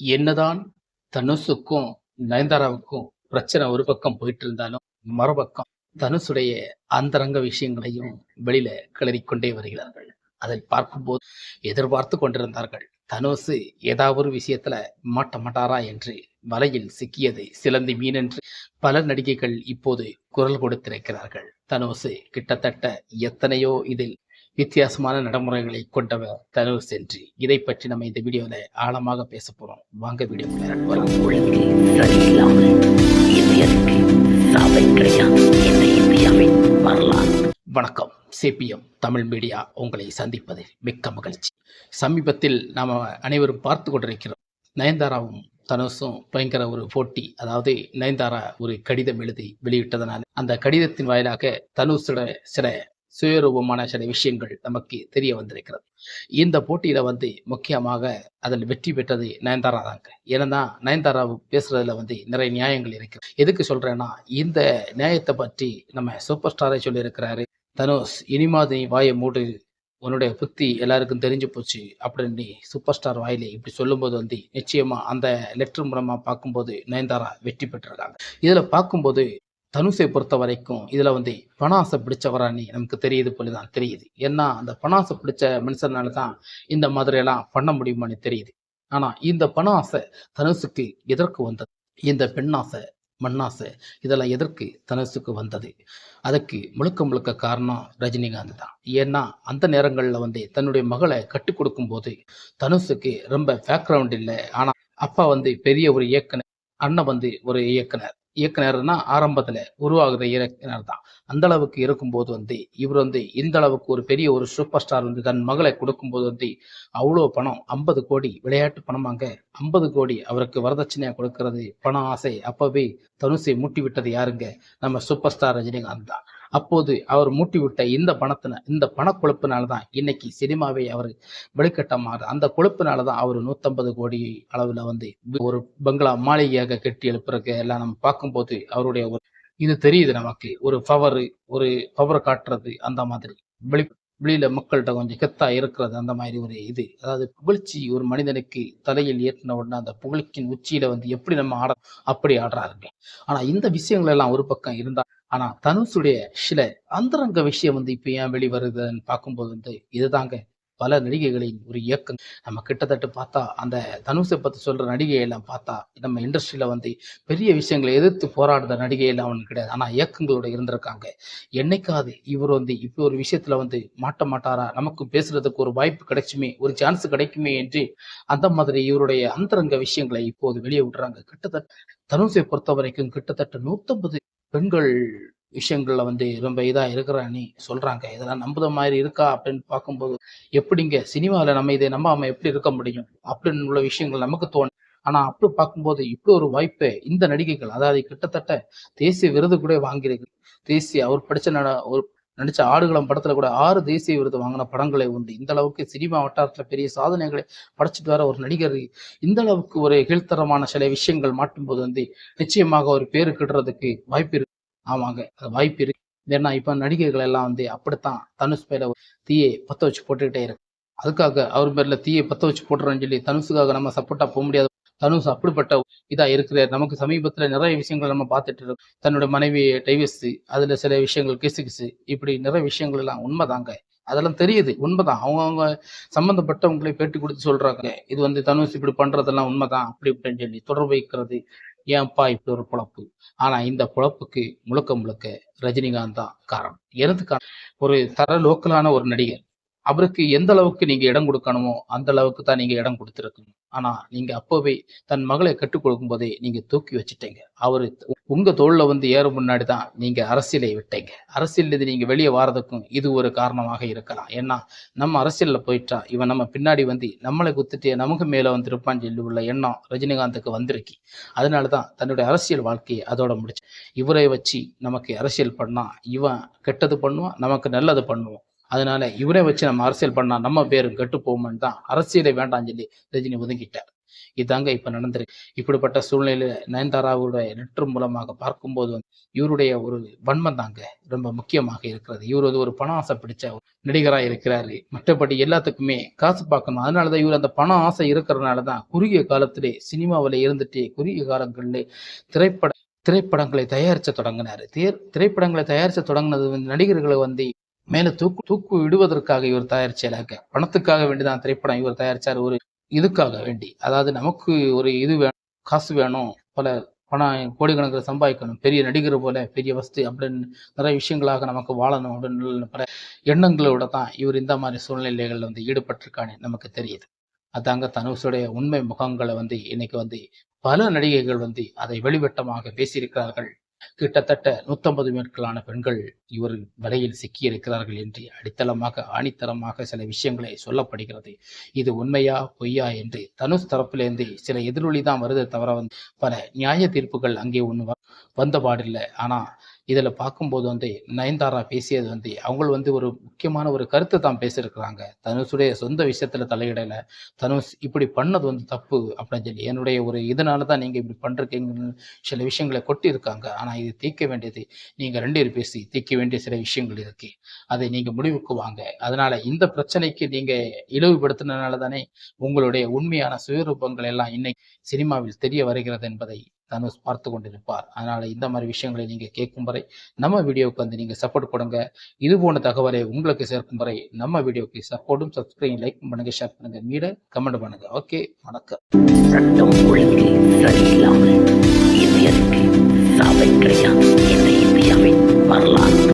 என்னதான் தனுஷுக்கும் நயன்தாராவுக்கும் பிரச்சனை ஒரு பக்கம் போயிட்டு இருந்தாலும் மறுபக்கம் தனுஷுடைய அந்தரங்க விஷயங்களையும் வெளியில கிளறிக்கொண்டே வருகிறார்கள். அதை பார்க்கும்போது எதிர்பார்த்து கொண்டிருந்தார்கள். தனுஷ் ஏதாவது ஒரு விஷயத்துல மாட்ட மாட்டாரா என்று வலையில் சிக்கியது சிலந்தி மீன் என்று பல நடிகைகள் இப்போது குரல் கொடுத்திருக்கிறார்கள். தனுசு கிட்டத்தட்ட எத்தனையோ இதில் வித்தியாசமான நடைமுறைகளை கொண்டவர் தனுஷ் சென்று. இதை பற்றி நம்ம இந்த வீடியோல ஆழமாக பேச போறோம். வாங்க வீடியோ வரலாறு வணக்கம். சிபிஎம் தமிழ் மீடியா உங்களை சந்திப்பதில் மிக்க மகிழ்ச்சி. சமீபத்தில் நாம் அனைவரும் பார்த்து கொண்டிருக்கிறோம். நயன்தாராவும் தனுஷும் பயங்கர ஒரு போட்டி அதாவது நயன்தாரா ஒரு கடிதம் எழுதி வெளியிட்டதனால் அந்த கடிதத்தின் வாயிலாக தனுஷோட சில சுயரூபமான சில விஷயங்கள் நமக்கு தெரிய வந்திருக்கிறது. இந்த போட்டியில வந்து முக்கியமாக அதில் வெற்றி பெற்றது நயன்தாரா தாங்க. ஏன்னா நயன்தாரா பேசுறதுல வந்து நிறைய நியாயங்கள் இருக்கு எதுக்கு சொல்றேன்னா இந்த நியாயத்தை பற்றி நம்ம சூப்பர் ஸ்டாரை சொல்லியிருக்கிறாரு. தனுஷ் இனிமாதி வாயை மூடு. உன்னுடைய புத்தி எல்லாருக்கும் தெரிஞ்சு போச்சு அப்படின்னு சூப்பர் ஸ்டார் வாயிலே இப்படி சொல்லும்போது வந்து நிச்சயமா அந்த லெட்டர் மூலமா பார்க்கும்போது நயன்தாரா வெற்றி பெற்றிருக்காங்க. இதுல பார்க்கும்போது தனுஷை பொறுத்த வரைக்கும் இதுல வந்து பணாசை பிடிச்சவரானி நமக்கு தெரியுது போலதான் தெரியுது. ஏன்னா அந்த பணாசை பிடிச்ச மனுஷனால தான் இந்த மாதிரி எல்லாம் பண்ண முடியுமான்னு தெரியுது. ஆனா இந்த பணாசை தனுசுக்கு தனுஷுக்கு எதற்கு வந்தது? இந்த பெண்ணாசை மண்ணாசை இதெல்லாம் எதற்கு தனுஷுக்கு வந்தது? அதுக்கு முழுக்க முழுக்க காரணம் ரஜினிகாந்த் தான் ஏன்னா அந்த நேரங்களில் வந்து தன்னுடைய மகளை கற்றுக் கொடுக்கும்போது தனுஷுக்கு ரொம்ப பேக்ரவுண்ட் இல்லை. ஆனால் அப்பா வந்து பெரிய ஒரு இயக்குனர் அண்ணன் வந்து ஒரு இயக்குனர். இயக்குனர்னா ஆரம்பத்தில் உருவாகுற இயக்குனர் தான். அந்த அளவுக்கு இருக்கும்போது வந்து இவர் வந்து இந்த அளவுக்கு ஒரு பெரிய ஒரு சூப்பர் ஸ்டார் வந்து தன் மகளை கொடுக்கும்போது வந்து அவ்வளோ பணம் ஐம்பது கோடி விளையாட்டு பணமாங்க. ஐம்பது கோடி அவருக்கு வரதட்சணையா கொடுக்கறது பண ஆசை அப்பவே தனுஷை மூட்டி விட்டது யாருங்க? நம்ம சூப்பர் ஸ்டார் ரஜினிகாந்த் தான். அப்போது அவர் மூட்டி விட்ட இந்த பணத்தின இந்த பணக்கொழுப்பினால தான் இன்னைக்கு சினிமாவை அவர் வெளிக்கட்டமாக அந்த கொழுப்பினால தான் அவர் நூற்றம்பது கோடி அளவில் வந்து ஒரு பங்களா மாளிகையாக கட்டி எழுப்புறதுக்கு எல்லாம் நம்ம பார்க்கும்போது அவருடைய ஒரு இது தெரியுது நமக்கு ஒரு பவர் ஒரு பவர் காட்டுறது அந்த மாதிரி. வெளி வெளியில மக்கள்கிட்ட கொஞ்சம் கெத்தா இருக்கிறது அந்த மாதிரி ஒரு இது. அதாவது புகழ்ச்சி ஒரு மனிதனுக்கு தலையில் ஏற்றின உடனே அந்த புகழ்ச்சியின் உச்சியில வந்து எப்படி நம்ம ஆட அப்படி ஆடுறாருங்க. ஆனா இந்த விஷயங்கள் எல்லாம் ஒரு பக்கம் இருந்தா ஆனா தனுஷுடைய சில அந்தரங்க விஷயம் வந்து இப்ப ஏன் வெளிவருதுன்னு பார்க்கும்போது வந்து இதுதாங்க. பல நடிகைகளின் ஒரு இயக்கம். நம்ம கிட்டத்தட்ட பார்த்தா அந்த தனுஷை பத்தி சொல்ற நடிகை எல்லாம் பார்த்தா நம்ம இண்டஸ்ட்ரியில வந்து பெரிய விஷயங்களை எதிர்த்து போராடுற நடிகை எல்லாம் அவனுக்கு கிடையாது. ஆனா இயக்கங்களோட இருந்திருக்காங்க. என்னைக்காவது இவர் வந்து இப்போ ஒரு விஷயத்துல வந்து மாட்ட மாட்டாரா? நமக்கு பேசுறதுக்கு ஒரு வாய்ப்பு கிடைச்சுமே ஒரு சான்ஸ் கிடைக்குமே என்று அந்த மாதிரி இவருடைய அந்தரங்க விஷயங்களை இப்போது வெளியே விடுறாங்க. கிட்டத்தட்ட தனுஷை பொறுத்த வரைக்கும் கிட்டத்தட்ட நூத்தம்பது பெண்கள் விஷயங்கள்ல வந்து ரொம்ப இதா இருக்கிறான்னு சொல்றாங்க. இதெல்லாம் நம்புத மாதிரி இருக்கா அப்படின்னு பார்க்கும்போது எப்படிங்க? சினிமாவில் நம்ம இதை நம்பாம எப்படி இருக்க முடியும்? அப்படின்னு உள்ள விஷயங்கள் நமக்கு தோணும். ஆனா அப்படி பார்க்கும்போது இப்படி ஒரு வாய்ப்பை இந்த நடிகைகள் அதாவது கிட்டத்தட்ட தேசிய விருது கூட வாங்கியிருக்கு. தேசிய அவர் படிச்ச நட ஒரு நடிச்ச ஆடுகளம் படத்துல கூட ஆறு தேசிய விருது வாங்கின படங்களை உண்டு. இந்த அளவுக்கு சினிமா வட்டாரத்துல பெரிய சாதனைகளை படைச்சிட்டு வர ஒரு நடிகர் இந்த அளவுக்கு ஒரு கீழ்த்தரமான சில விஷயங்கள் மாட்டும்போது வந்து நிச்சயமாக ஒரு பேரு கிடுறதுக்கு வாய்ப்பு ஆமாங்க அது வாய்ப்பு இருக்கு. ஏன்னா இப்போ நடிகர்கள் எல்லாம் வந்து அப்படித்தான். தனுஷ் பேர தீயை பத்த வச்சு போட்டுக்கிட்டே இருக்கு. அதுக்காக அவர் பேரில் தீயை பத்த வச்சு போட்டுறோம்னு சொல்லி தனுஷுக்காக நம்ம சப்போர்ட்டாக போக முடியாது. தனுஷ் அப்படிப்பட்ட இதாக இருக்கிற நமக்கு சமீபத்துல நிறைய விஷயங்கள் நம்ம பார்த்துட்டு இருக்கோம். தன்னோட மனைவி டைவர்ஸ் அதுல சில விஷயங்கள் கிசு கிசு இப்படி நிறைய விஷயங்கள் எல்லாம் உண்மைதாங்க. அதெல்லாம் தெரியுது உண்மைதான். அவங்கவுங்க சம்மந்தப்பட்டவங்களே பேட்டி கொடுத்து சொல்றாங்க. இது வந்து தனுஷ் இப்படி பண்றதெல்லாம் உண்மைதான் அப்படி இப்படின்னு சொல்லி தொடர்பு வைக்கிறது. ஏன்பா இப்படி ஒரு குழப்பு ஆனா இந்த பொழப்புக்கு முழுக்க முழுக்க ரஜினிகாந்த் தான் காரணம். எனக்கு ஒரு தர லோக்கலான ஒரு நடிகர். அவருக்கு எந்த அளவுக்கு நீங்க இடம் கொடுக்கணுமோ அந்த அளவுக்கு தான் நீங்க இடம் கொடுத்துருக்கணும். ஆனா நீங்க அப்பவே தன் மகளை கற்றுக் கொடுக்கும் போதே நீங்க தூக்கி வச்சுட்டீங்க. அவரு உங்க தோல்ல வந்து ஏற முன்னாடி தான் நீங்க அரசியலை விட்டீங்க. அரசியல் இது நீங்க வெளியே வாரதுக்கும் இது ஒரு காரணமாக இருக்கலாம். ஏன்னா நம்ம அரசியல்ல போயிட்டா இவன் நம்ம பின்னாடி வந்து நம்மளை குத்துட்டு நமக்கு மேல வந்து இருப்பான்னு சொல்லி உள்ள எண்ணம் ரஜினிகாந்துக்கு வந்திருக்கு. அதனாலதான் தன்னுடைய அரசியல் வாழ்க்கையை அதோட முடிச்சு. இவரை வச்சு நமக்கு அரசியல் பண்ணா இவன் கெட்டது பண்ணுவான் நமக்கு நல்லது பண்ணுவோம் அதனால இவரை வச்சு நம்ம அரசியல் பண்ணா நம்ம பேரும் கெட்டு போகும்னு தான் அரசியலை வேண்டாம் சொல்லி ரஜினி ஒதுங்கிட்டார். இதாங்க இப்போ நடந்திருக்கு. இப்படிப்பட்ட சூழ்நிலையில் நயன்தாராவுடைய லெட்டர் மூலமாக பார்க்கும்போது வந்து இவருடைய ஒரு வன்மம் தாங்க ரொம்ப முக்கியமாக இருக்கிறது. இவர் வந்து ஒரு பண ஆசை பிடிச்ச ஒரு நடிகராக இருக்கிறாரு. மற்றபடி எல்லாத்துக்குமே காசு பார்க்கணும். அதனால தான் இவர் அந்த பண ஆசை இருக்கிறதுனாலதான் குறுகிய காலத்திலே சினிமாவில் இருந்துட்டு குறுகிய காலங்களிலே திரைப்பட திரைப்படங்களை தயாரிக்க தொடங்கினார். தேர் திரைப்படங்களை தயாரிக்க தொடங்கினது வந்து நடிகர்களை வந்து மேலே தூக்கு தூக்கு விடுவதற்காக இவர் தயாரிச்சலாக பணத்துக்காக வேண்டி தான் திரைப்படம் இவர் தயாரிச்சார் ஒரு இதுக்காக வேண்டி. அதாவது நமக்கு ஒரு இது வேணும் காசு வேணும் பல பணம் கோடிக்கணக்கில் சம்பாதிக்கணும் பெரிய நடிகர் போல பெரிய வஸ்து அப்படின்னு நிறைய விஷயங்களாக நமக்கு வாழணும் அப்படின்னு பல எண்ணங்களோட தான் இவர் இந்த மாதிரி சூழ்நிலைகள் வந்து ஈடுபட்டிருக்கான்னு நமக்கு தெரியுது. அதாங்க தனுஷுடைய உண்மை முகங்களை வந்து இன்னைக்கு வந்து பல நடிகைகள் வந்து அதை வெளிவட்டமாக பேசியிருக்கிறார்கள். கிட்டத்தட்ட நூத்தம்பது மேற்களான பெண்கள் இவர் வலையில் சிக்கியிருக்கிறார்கள் என்று அடித்தளமாக ஆணித்தரமாக சில விஷயங்களை சொல்லப்படுகிறது. இது உண்மையா பொய்யா என்று தனுஷ் தரப்பிலிருந்து சில எதிரொலி தான் வருது தவிர வந்து பல நியாய தீர்ப்புகள் அங்கே ஒன்று வந்த பாடில்லை. ஆனா இதில் பார்க்கும்போது வந்து நயன்தாரா பேசியது வந்து அவங்க வந்து ஒரு முக்கியமான ஒரு கருத்தை தான் பேசியிருக்கிறாங்க தனுஷுடைய சொந்த விஷயத்தில் தலையிடல. தனுஷ் இப்படி பண்ணது வந்து தப்பு அப்படின்னு சொல்லி என்னுடைய ஒரு இதனால தான் நீங்கள் இப்படி பண்ணுறீங்கன்னு சில விஷயங்களை கொட்டியிருக்காங்க. ஆனால் இது தீர்க்க வேண்டியது நீங்கள் ரெண்டு பேர் பேசி தீர்க்க வேண்டிய சில விஷயங்கள் இருக்கு. அதை நீங்கள் முடிவுக்கு வாங்க. அதனால இந்த பிரச்சனைக்கு நீங்கள் இழிவுபடுத்தினால தானே உங்களுடைய உண்மையான சுயரூபங்கள் எல்லாம் இன்னைக்கு சினிமாவில் தெரிய வருகிறது என்பதை தனுஷ் பார்த்து கொண்டிருப்பார். அதனால இந்த மாதிரி விஷயங்களை நீங்க கேட்கும் வரை நம்ம வீடியோவுக்கு வந்து நீங்க சப்போர்ட் கொடுங்க. இது போன்ற தகவலை உங்களுக்கு சேர்க்கும் வரை நம்ம வீடியோக்கு சப்போர்ட்டும் சப்ஸ்கிரைப் லைக் பண்ணுங்க ஷேர் பண்ணுங்க மீட கமெண்ட் பண்ணுங்க. ஓகே வணக்கம். சட்டம் ஒழுங்கு சரியில்லாமல் இந்தியருக்கு சாவை கிடையாது. இந்தியாவின் வரலாறு?